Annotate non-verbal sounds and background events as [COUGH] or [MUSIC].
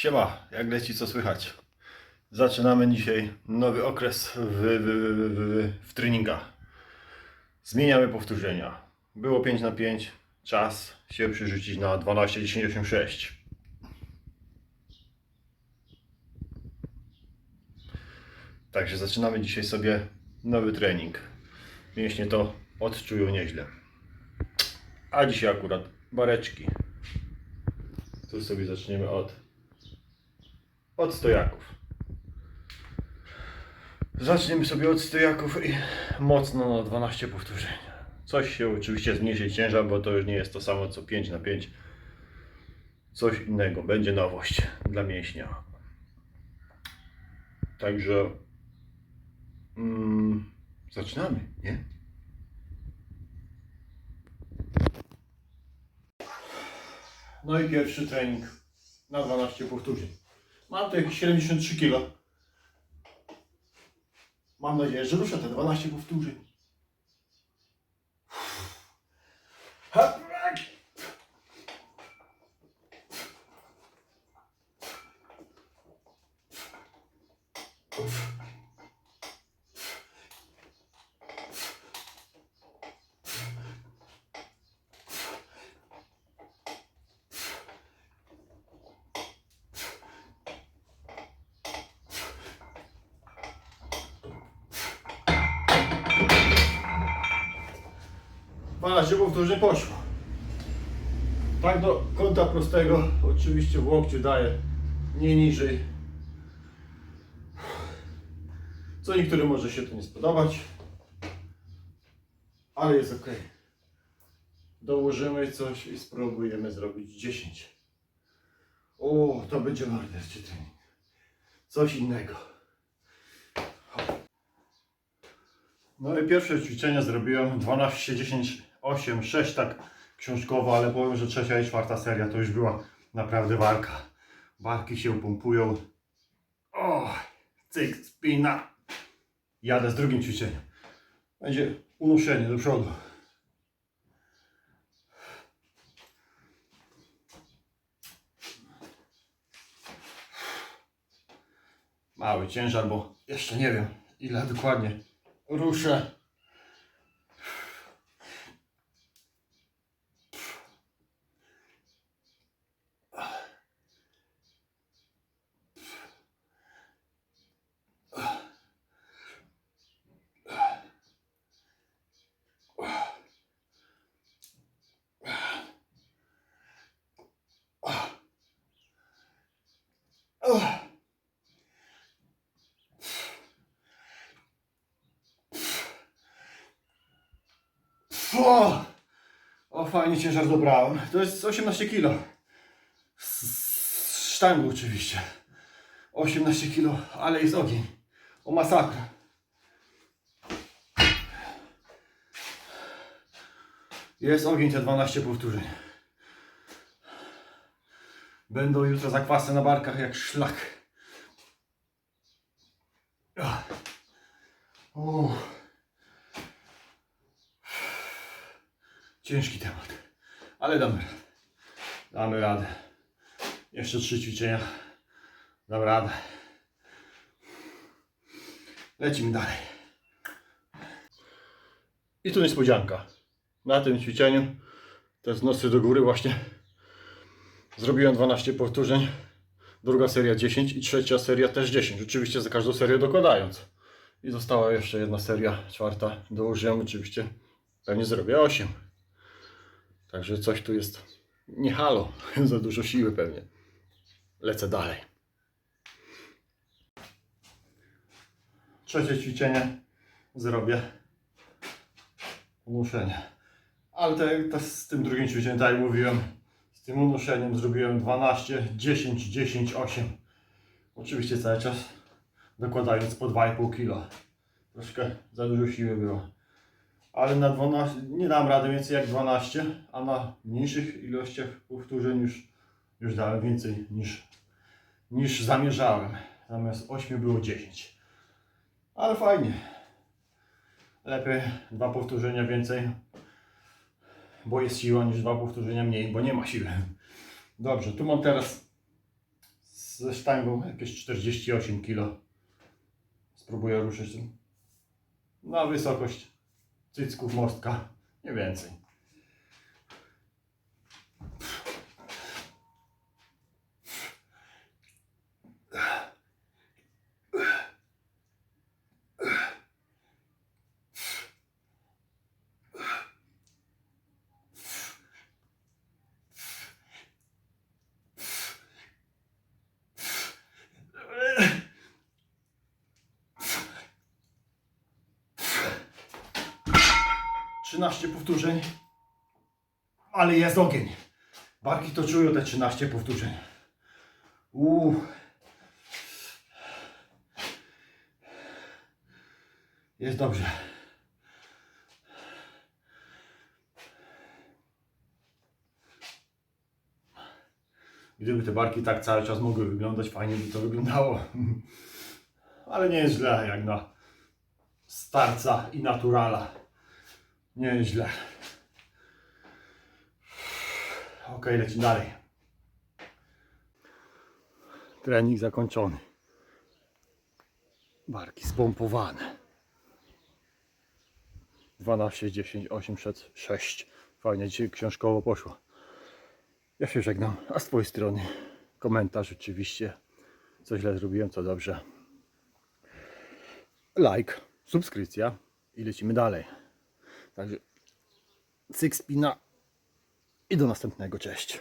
Siema, jak leci, co słychać? Zaczynamy dzisiaj nowy okres w, w, w, w, treningach. Zmieniamy powtórzenia. Było 5 na 5 czas się przerzucić na 12, 10, 8, 6. Także zaczynamy dzisiaj sobie nowy trening. Mięśnie to odczują nieźle. A dzisiaj akurat bareczki. Tu sobie zaczniemy od od stojaków. Zaczniemy sobie od stojaków i mocno na 12 powtórzeń. Coś się oczywiście zmniejszy ciężar, bo to już nie jest to samo co 5 na 5. Coś innego, będzie nowość dla mięśnia. Także mm, zaczynamy, nie? No i pierwszy trening na 12 powtórzeń. Mam tu jakieś 73 kg. Mam nadzieję, że ruszę te 12 powtórzeń. Ha! Dwanaście powtórzeń poszło. Tak do kąta prostego, oczywiście w łokciu daję nie niżej. Co niektórym może się to nie spodobać, ale jest ok. Dołożymy coś i spróbujemy zrobić 10. O, to będzie morderczy trening. Coś innego. No i pierwsze ćwiczenia zrobiłem 12, 10, 8, 6 tak książkowo, ale powiem, że trzecia i czwarta seria to już była naprawdę walka. Barki się pompują. O, cyk, spina. Jadę z drugim ćwiczeniem. Będzie unoszenie do przodu. Mały ciężar, bo jeszcze nie wiem ile dokładnie ruszę. O, o fajnie ciężar dobrałem. To jest 18 kg. Z z sztangą oczywiście. 18 kg, ale jest ogień. O masakra. Jest ogień te 12 powtórzeń. Będą jutro zakwasy na barkach jak szlak. Uff. Ciężki temat, ale damy radę. Damy radę. Jeszcze trzy ćwiczenia. Dam radę. Lecimy dalej. I tu niespodzianka. Na tym ćwiczeniu, te z nosy do góry właśnie, zrobiłem 12 powtórzeń. Druga seria 10 i trzecia seria też 10. Oczywiście za każdą serię dokładając. I została jeszcze jedna seria, czwarta. Dołożyłem oczywiście. Pewnie zrobię 8. Także coś tu jest nie halo, [LAUGHS] za dużo siły pewnie. Lecę dalej. Trzecie ćwiczenie zrobię unoszenie. Ale te, te z tym drugim ćwiczeniem, tak jak mówiłem, z tym unoszeniem zrobiłem 12, 10, 10, 8. Oczywiście cały czas dokładając po 2,5 kg. Troszkę za dużo siły było ale na 12, nie dam rady więcej jak 12, a na mniejszych ilościach powtórzeń już, już dałem więcej niż, niż zamierzałem. Zamiast 8 było 10. Ale fajnie. Lepiej dwa powtórzenia więcej, bo jest siła niż dwa powtórzenia mniej, bo nie ma siły. Dobrze, tu mam teraz ze sztangą jakieś 48 kg. Spróbuję ruszyć. Na wysokość cycków mostka. Nie więcej. Trzynaście powtórzeń. Ale jest ogień. Barki to czują te 13 powtórzeń. Uuu. Jest dobrze. Gdyby te barki tak cały czas mogły wyglądać, fajnie by to wyglądało. [LAUGHS] Ale nie jest źle, jak na starca i naturala. Nie jest źle. Ok, lecimy dalej. Trening zakończony. Barki spompowane. 12, 10, 806. Fajnie, dzisiaj książkowo poszło. Ja się żegnam, a z Twojej strony komentarz oczywiście. Co źle zrobiłem, co dobrze. Like, subskrypcja i lecimy dalej. Także cyk spina i do następnego. Cześć.